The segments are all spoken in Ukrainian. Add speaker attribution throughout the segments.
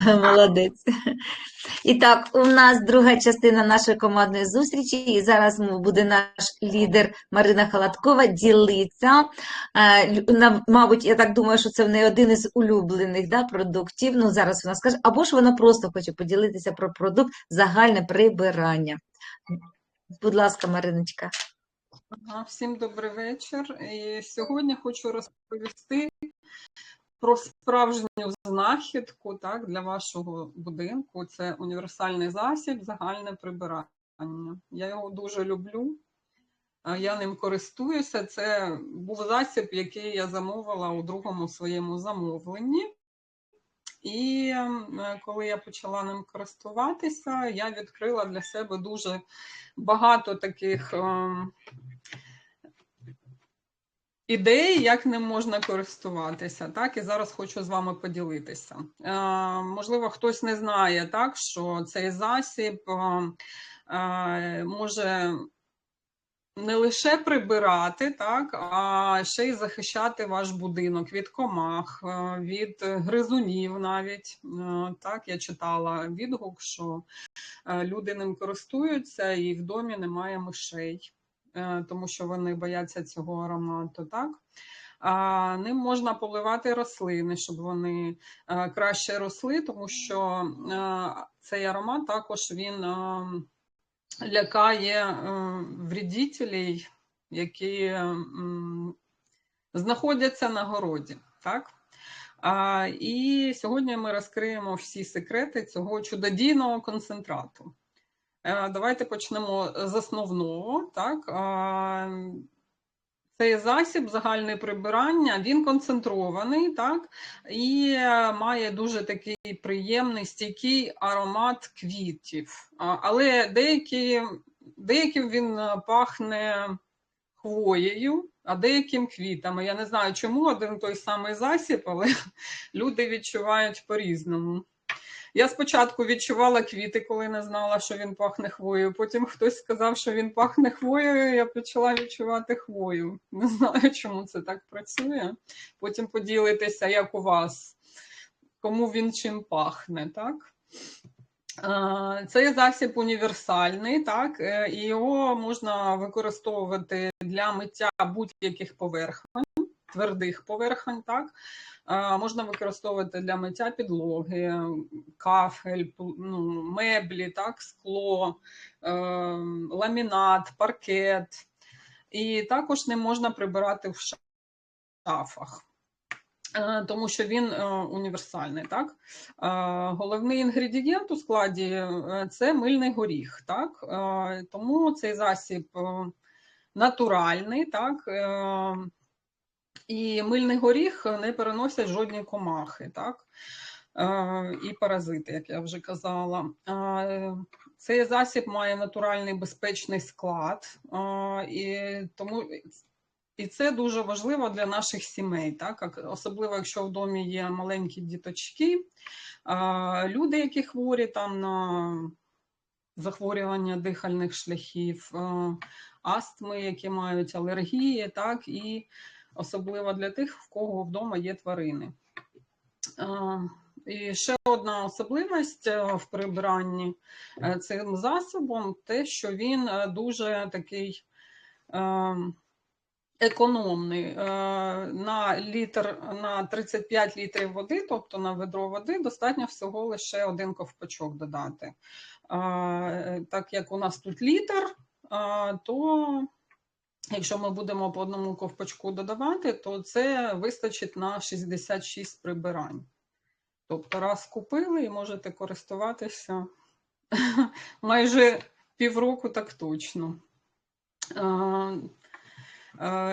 Speaker 1: Молодець. І так, у нас друга частина нашої командної зустрічі, і зараз буде наш лідер Марина Халаткова ділитися. Е, Мабуть, я так думаю, що це в неї один із улюблених да, продуктів. Ну, зараз вона скаже, або ж вона просто хоче поділитися про продукт загальне прибирання. Будь ласка, Мариночка.
Speaker 2: Ага, всім добрий вечір. І сьогодні хочу розповісти про справжню знахідку так, для вашого будинку. Це універсальний засіб, загальне прибирання. Я його дуже люблю. Я ним користуюся. Це був засіб, який я замовила у другому своєму замовленні. І е, коли я почала ним користуватися, я відкрила для себе дуже багато таких ідей, як ним можна користуватися. Так, і зараз хочу з вами поділитися. Е, можливо, хтось не знає, так, що цей засіб е, е, може не лише прибирати, так, а ще й захищати ваш будинок від комах, е, від гризунів навіть. Е, Так, я читала відгук, що люди ним користуються і в домі немає мишей, тому що вони бояться цього аромату. Так? А ним можна поливати рослини, щоб вони е, краще росли, тому що е, цей аромат також він е, лякає е, вредителей, які знаходяться на городі. Так? А, і сьогодні ми розкриємо всі секрети цього чудодійного концентрату. Е, Давайте почнемо з основного. Так? Цей засіб загальне прибирання, він концентрований, так, і має дуже такий приємний стійкий аромат квітів. Але деякі, деяким він е, пахне хвоєю, а деяким квітами. Я не знаю, чому один той самий засіб, але люди відчувають по-різному. Я спочатку відчувала квіти, коли не знала, що він пахне хвоєю. Потім хтось сказав, що він пахне хвоєю, я почала відчувати хвою. Не знаю, чому це так працює. Потім поділитися, як у вас, кому він чим пахне, так? Цей засіб універсальний, так, е, і його можна використовувати для миття будь-яких поверхонь, твердих поверхонь, так. Е, Можна використовувати для миття підлоги, кафель, ну, меблі, так, скло, е, ламінат, паркет. І також не можна прибирати в шафах. Е, Тому що він універсальний, так? Головний інгредієнт у складі це мильний горіх, так? Тому цей засіб натуральний, так? І мильний горіх не переносять жодні комахи, так? Е, І паразити, як я вже казала. Е, Цей засіб має натуральний безпечний склад, е, і тому і це дуже важливо для наших сімей, так особливо якщо в домі є маленькі діточки, люди, які хворі там на захворювання дихальних шляхів, астми, які мають алергії, так і особливо для тих, в кого вдома є тварини. І ще одна особливість е, в прибиранні е, цим засобом, те, що він е, дуже такий. економний на літр на 35 літрів води, тобто на ведро води, достатньо всього лише один ковпачок додати. Так як у нас тут літр, то якщо ми будемо по одному ковпачку додавати, то це вистачить на 66 прибирань. Тобто, раз купили і можете користуватися майже півроку, так точно.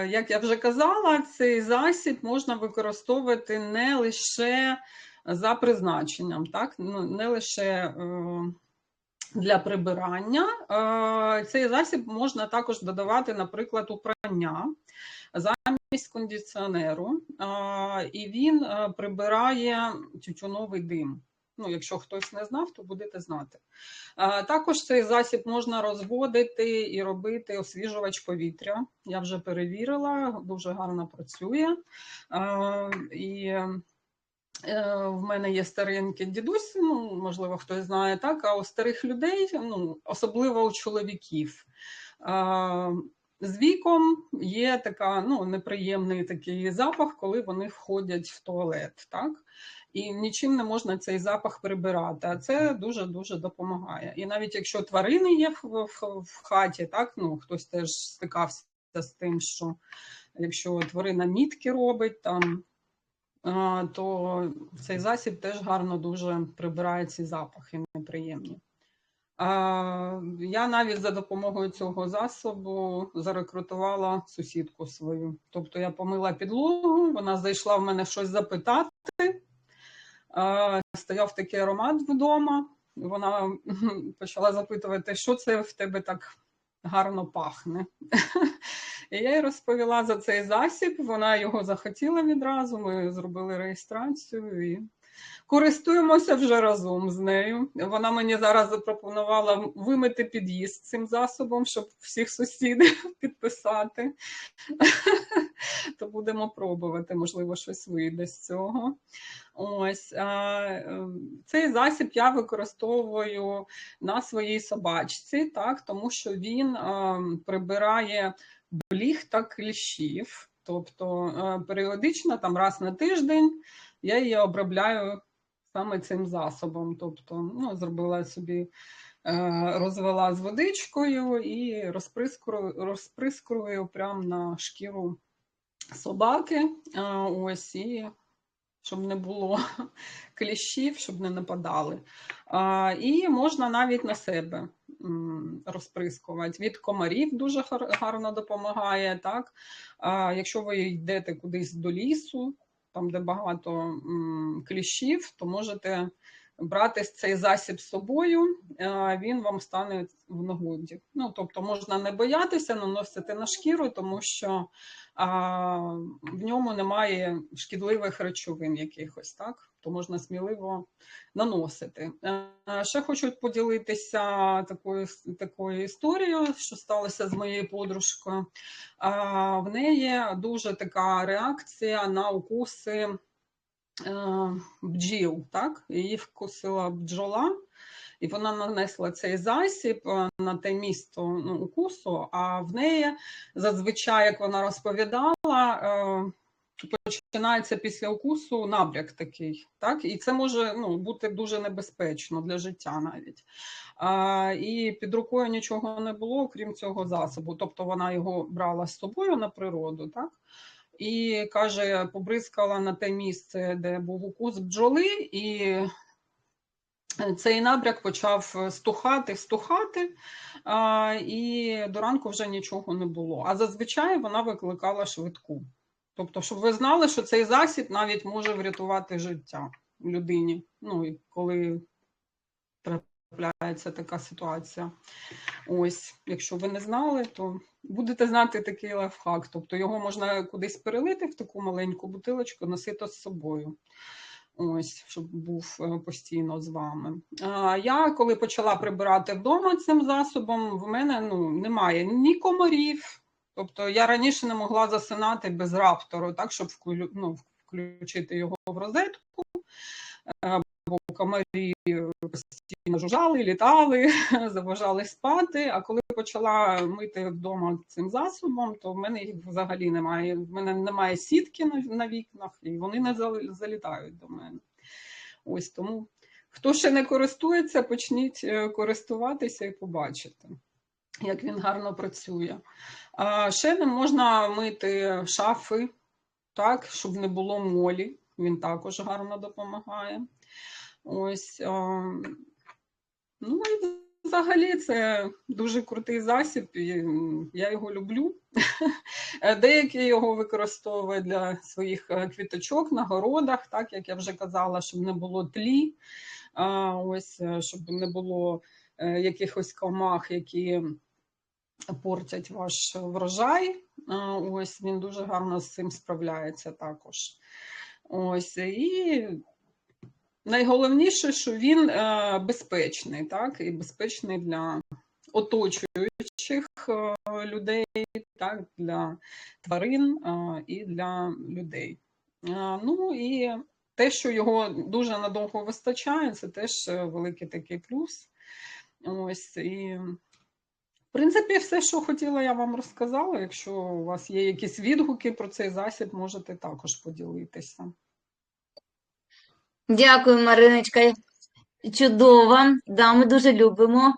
Speaker 2: Як я вже казала, цей засіб можна використовувати не лише за призначенням, так? Ну, не лише е, для прибирання. Е, Цей засіб можна також додавати, наприклад, у прання замість кондиціонеру, Е, і він е, прибирає тютюновий дим. Ну, якщо хтось не знав, то будете знати. Також цей засіб можна розводити і робити освіжувач повітря. Я вже перевірила, дуже гарно працює. І В мене є старенький дідусь, ну, можливо, хтось знає так, а у старих людей, ну, особливо у чоловіків, е, з віком є така, ну, неприємний такий запах, коли вони входять в туалет, так? І нічим не можна цей запах прибирати, а це дуже-дуже допомагає. І навіть якщо тварини є в, в, в хаті, так, ну, хтось теж стикався з тим, що якщо тварина мітки робить, там то цей засіб теж гарно дуже прибирає ці запахи неприємні. Я навіть за допомогою цього засобу зарекрутувала сусідку свою. Тобто я помила підлогу, вона зайшла в мене щось запитати. Стояв такий аромат вдома. Вона почала запитувати, що це в тебе так гарно пахне. І я їй розповіла за цей засіб, вона його захотіла відразу, ми зробили реєстрацію і користуємося вже разом з нею. Вона мені зараз запропонувала вимити під'їзд цим засобом, щоб всіх сусідів підписати. То будемо пробувати, можливо, щось вийде з цього. Ось е, цей засіб я використовую на своїй собачці, так, тому що він прибирає бліг та кліщів. Тобто е, періодично, там раз на тиждень, я її обробляю саме цим засобом. Тобто, ну, зробила собі, е, розвела з водичкою і розприскую, розприскую прямо на шкіру собаки. Е, Ось і щоб не було кліщів, щоб не нападали. А, І можна навіть на себе розприскувати. Від комарів дуже гарно допомагає. Так? А, Якщо ви йдете кудись до лісу, там, де багато кліщів, то можете брати цей засіб з собою, він вам стане в нагоді. Ну, тобто можна не боятися наносити на шкіру, тому що а, в ньому немає шкідливих речовин якихось, так? То можна сміливо наносити. Е, Ще хочу поділитися такою, такою історією, що сталося з моєю подружкою. В неї дуже така реакція на укуси е, бджіл. Так? Її вкусила бджола. І вона нанесла цей засіб е, на те місто ну, укусу, а в неї зазвичай, як вона розповідала, е, починається після укусу набряк такий, так? І це може ну, бути дуже небезпечно для життя навіть. І під рукою нічого не було, окрім цього засобу. Тобто вона його брала з собою на природу, так? І каже, побризкала на те місце, де був укус бджоли, і цей набряк почав стухати, стухати, а, і до ранку вже нічого не було. А зазвичай вона викликала швидку. Тобто, щоб ви знали, що цей засіб навіть може врятувати життя людині. Ну, і коли трапляється така ситуація. Ось, якщо ви не знали, то будете знати такий лайфхак. Тобто його можна кудись перелити в таку маленьку бутилочку, носити з собою. Ось, щоб був е, постійно з вами. А, Я коли почала прибирати вдома цим засобом, в мене ну, немає ні комарів. Тобто я раніше не могла засинати без раптору, так, щоб ну, включити його в розетку, Е, комарі постійно жужжали, літали, заважали спати. А коли почала мити вдома цим засобом, то в мене їх взагалі немає. В мене немає сітки на, на вікнах, і вони не залітають до мене. Ось тому, хто ще не користується, почніть е, користуватися і побачите, як він гарно працює. Ще не можна мити шафи, так, щоб не було молі. Він також гарно допомагає. Ось. Ну і взагалі це дуже крутий засіб. і, Я його люблю. Деякі його використовують для своїх е, квіточок на городах, так як я вже казала, щоб не було тлі, ось е, щоб не було е, якихось комах, які портять ваш врожай. Ось він дуже гарно з цим справляється також. Ось і найголовніше, що він е, безпечний, так, і безпечний для оточуючих е, людей, так, для тварин е, і для людей. Ну і те, що його дуже надовго вистачає, це теж великий такий плюс. Ось і. В принципі, все, що хотіла, я вам розказала. Якщо у вас є якісь відгуки про цей засіб, можете також поділитися.
Speaker 1: Дякую, Мариночка. Чудово. Да, ми дуже любимо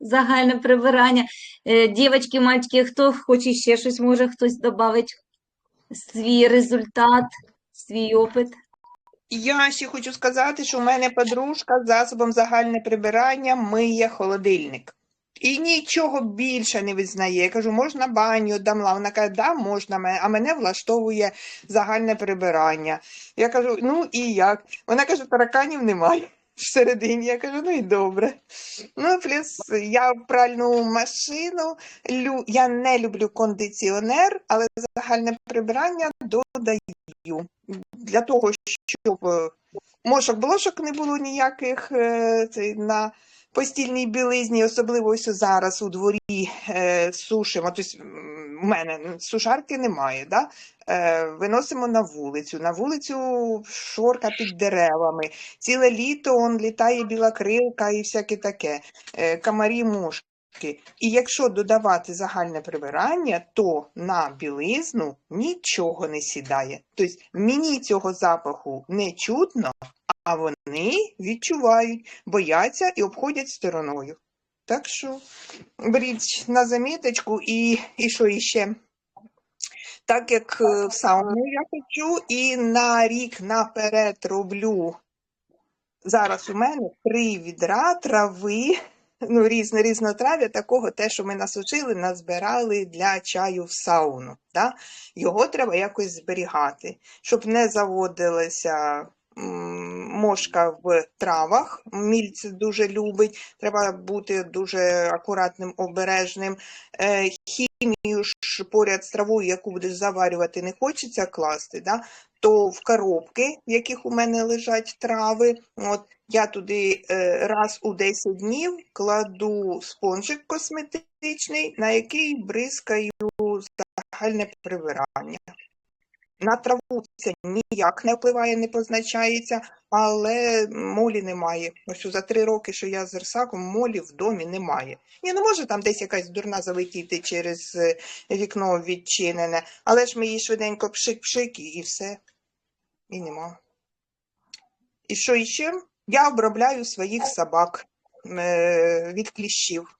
Speaker 1: загальне прибирання. Е, Дівочки, мальчики, хто хоче ще щось, може хтось додати свій результат, свій опит.
Speaker 3: Я ще хочу сказати, що в мене подружка з засобом загальне прибирання миє холодильник. І нічого більше не визнає. Я кажу, можна баню дамла. Вона каже, да, можна, а мене влаштовує загальне прибирання. Я кажу, ну і як? Вона каже, тараканів немає всередині. Я кажу, ну і добре. Ну, плюс я пральну машину, лю... я не люблю кондиціонер, але загальне прибирання додаю. Для того, щоб е, мошок блошок не було ніяких е, на постільній білизні, особливо ось зараз у дворі е, сушимо. Тобто у мене сушарки немає, да? е, виносимо на вулицю. На вулицю шорка під деревами. Ціле літо он літає біла кривка і всяке таке, е, комарі мушки. І якщо додавати загальне прибирання, то на білизну нічого не сідає. Тобто мені цього запаху не чутно, а вони відчувають, бояться і обходять стороною. Так що беріть на заміточку і, і що іще? Так як е, в сауну я хочу і на рік наперед роблю. Зараз у мене три відра трави, ну різне різнотрав'я, такого те, що ми насушили, назбирали для чаю в сауну. Да? Його треба якось зберігати, щоб не заводилася м, мошка в травах. Міль це дуже любить, треба бути дуже акуратним, обережним. Е, Хімію ж поряд з травою, яку будеш заварювати, не хочеться класти, да? то в коробки, в яких у мене лежать трави, от я туди е, раз у 10 днів кладу спонжик косметичний, на який бризкаю загальне прибирання. На траву це ніяк не впливає, не позначається, але молі немає. Ось за три роки, що я з Рсаком, молі в домі немає. Ні, ну може там десь якась дурна залетіти через е, вікно відчинене, але ж ми її швиденько пшик-пшик і все. І нема. І що іще? Я обробляю своїх собак е, від кліщів.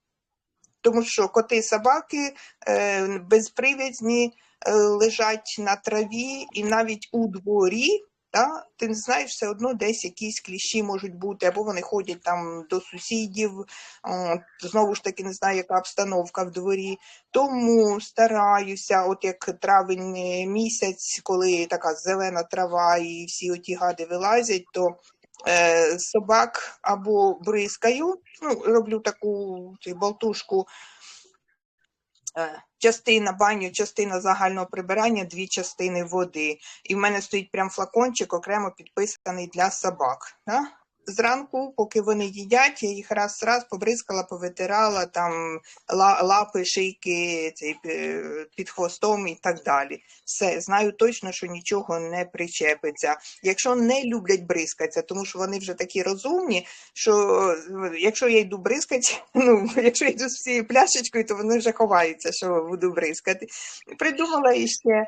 Speaker 3: Тому що коти і собаки е, безприв'язні е, лежать на траві і навіть у дворі, та, ти не знаєш, все одно десь якісь кліщі можуть бути, або вони ходять там до сусідів, знову ж таки не знаю, яка обстановка в дворі. Тому стараюся, от як травень місяць, коли така зелена трава і всі оті гади вилазять, то собак або бризкаю, ну, роблю таку цю болтушку, е, частина баню, частина загального прибирання, дві частини води. І в мене стоїть прям флакончик окремо підписаний для собак. Да? Зранку, поки вони їдять, я їх раз раз побризкала, повитирала там лапи, шийки під хвостом і так далі. Все, знаю точно, що нічого не причепиться. Якщо не люблять бризкатися, тому що вони вже такі розумні, що якщо я йду бризкати, ну якщо я йду з цією пляшечкою, то вони вже ховаються, що буду бризкати. Придумала іще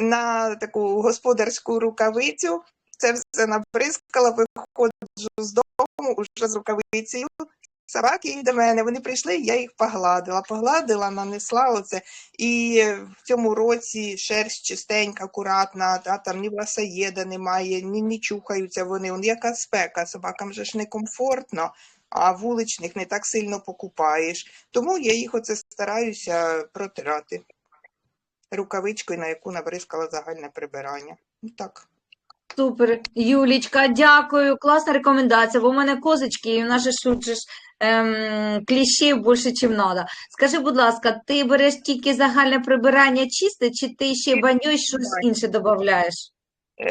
Speaker 3: на таку господарську рукавицю. Це все набризкала, виходжу з дому уже з рукавицею. Собаки до мене, вони прийшли, я їх погладила, погладила, нанесла оце. І в цьому році шерсть чистенька, акуратна, та, там ні власоєда немає, ні, ні чухаються вони. Он яка спека, собакам же ж некомфортно, а вуличних не так сильно покупаєш. Тому я їх оце стараюся протирати рукавичкою, на яку набризкала загальне прибирання. Ну так.
Speaker 1: Супер, Юлічка, дякую. Класна рекомендація, бо в мене козочки, і в нас же тут ем, кліщів більше, ніж треба. Скажи, будь ласка, ти береш тільки загальне прибирання чисте, чи ти ще банюєш щось інше додаєш?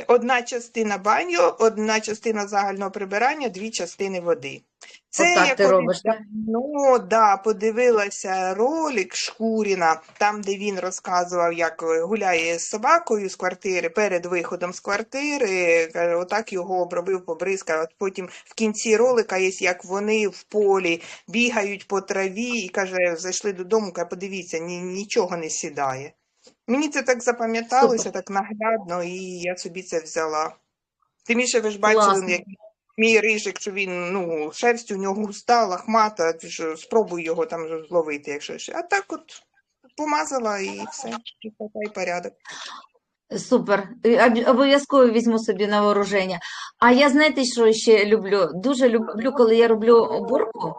Speaker 3: Одна частина баню, одна частина загального прибирання, дві частини води. Це
Speaker 1: Отак
Speaker 3: я
Speaker 1: ти робиш, так?
Speaker 3: давно да, подивилася ролик Шкуріна, там, де він розказував, як гуляє з собакою з квартири перед виходом з квартири. Отак його обробив, побризкав. От потім в кінці ролика є, як вони в полі бігають по траві і каже, зайшли додому, каже, подивіться, ні, нічого не сідає. Мені це так запам'яталося, так наглядно, і я собі це взяла. Тим більше ви ж бачили,
Speaker 1: Класно.
Speaker 3: як мій рижик, що він, ну, шерсть у нього густа, лахмата, ж спробуй його там зловити, якщо ще. А так от помазала і все, чистота і порядок.
Speaker 1: Супер. Е, об- Обов'язково візьму собі на вооруження. А я знаєте, що ще люблю? Дуже люблю, коли я роблю уборку.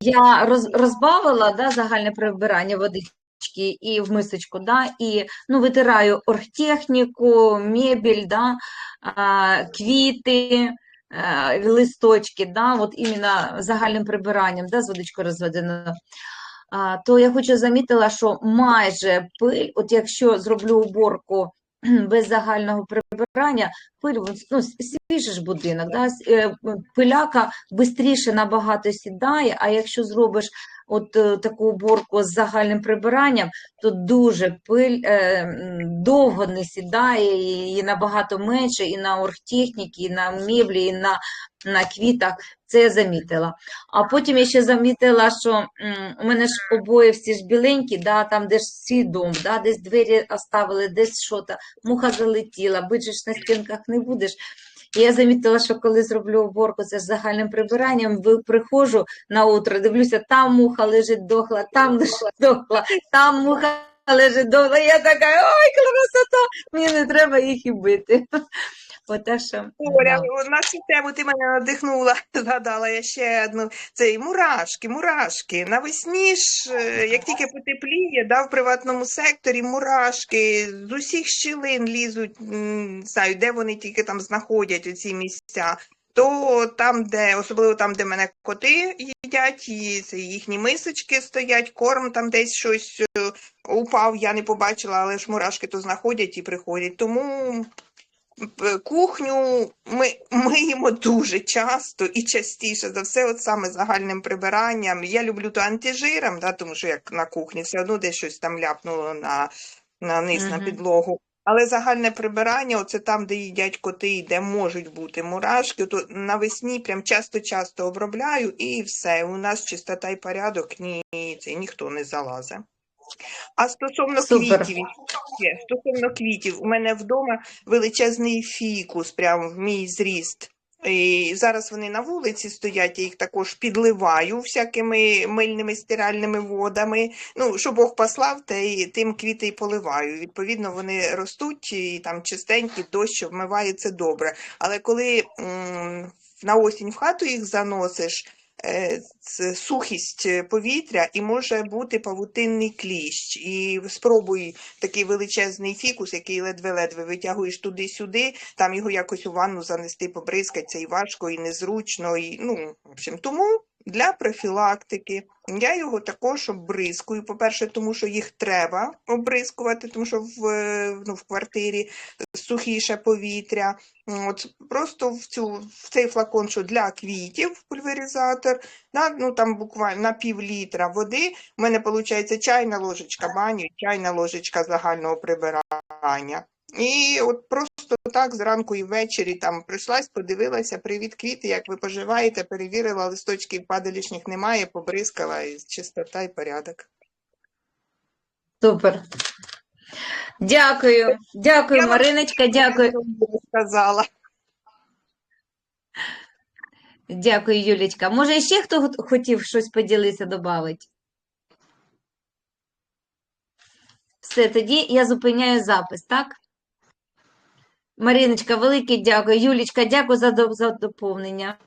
Speaker 1: Я роз, розбавила да, загальне прибирання водички і в мисочку, да, і ну, витираю оргтехніку, мебель, да, квіти, листочки, да, от іменно загальним прибиранням, да, з водичкою розведено. То я хочу замітила, що майже пиль, от якщо зроблю уборку без загального прибирання, пиль, ну, свіжий будинок, да, е, пиляка швидше набагато сідає, а якщо зробиш от е, таку уборку з загальним прибиранням, то дуже пиль е, довго не сідає, і, набагато менше, і на оргтехніці, і на меблі, і на, на квітах. Це я замітила. А потім я ще замітила, що у мене ж обоє всі ж біленькі, да, там де ж свій дом, да, десь двері оставили, десь що-то, муха залетіла, бить ж на стінках не будеш. Я замітила, що коли зроблю уборку це ж загальним прибиранням, приходжу на утро, дивлюся, там муха лежить дохла, там лежить дохла, там муха лежить дохла. Я така, ой, красота, мені не треба їх і бити. Ота
Speaker 3: Оля, на цю тему ти мене надихнула, згадала я ще одну. Це і мурашки, мурашки. Навесні ж, е, як тільки потепліє, да, в приватному секторі мурашки з усіх щілин лізуть, не знаю, де вони тільки там знаходять оці місця. То там, де, особливо там, де мене коти їдять, і це їхні мисочки стоять, корм там десь щось е, упав, я не побачила, але ж мурашки то знаходять і приходять. Тому Кухню ми миємо дуже часто і частіше за все, от саме загальним прибиранням. Я люблю то антижиром, да, тому що як на кухні все одно десь щось там ляпнуло на, на низ, на підлогу. Але загальне прибирання, оце там, де їдять коти і де можуть бути мурашки, то навесні прям часто-часто обробляю і все. У нас чистота і порядок, ні, це ніхто не залазить. А стосовно
Speaker 1: Супер.
Speaker 3: квітів, ще, стосовно квітів, у мене вдома величезний фікус, прям в мій зріст. І зараз вони на вулиці стоять, я їх також підливаю всякими мильними стиральними водами. Ну, що Бог послав, те й тим квіти й поливаю. Відповідно, вони ростуть і там чистенькі, дощ вмиває це добре. Але коли м, на осінь в хату їх заносиш, сухість е, повітря і може бути павутинний кліщ. І спробуй такий величезний фікус, який ледве-ледве витягуєш туди-сюди, там його якось у ванну занести, побризкати, це і важко, і незручно. І, ну, в общем, тому для профілактики я його також обризкую. По-перше, тому що їх треба обризкувати, тому що в, ну, в квартирі сухіше повітря. От просто в цю в цей флакон, що для квітів пульверизатор, на, ну там буквально на пів літра води. У мене виходить чайна ложечка баню, чайна ложечка загального прибирання. І от просто так зранку і ввечері там прийшлась, подивилася, привіт, квіти, як ви поживаєте, перевірила, листочків падалішніх немає, побризкала, і чистота і порядок.
Speaker 1: Супер. Дякую, дякую,
Speaker 3: Я
Speaker 1: Мариночка, дякую.
Speaker 3: Сказала.
Speaker 1: Дякую, Юлічка. Може, ще хто хотів щось поділитися, додати? Все, тоді я зупиняю запис, так? Мариночка, велике дякую. Юлічка, дякую за доповнення.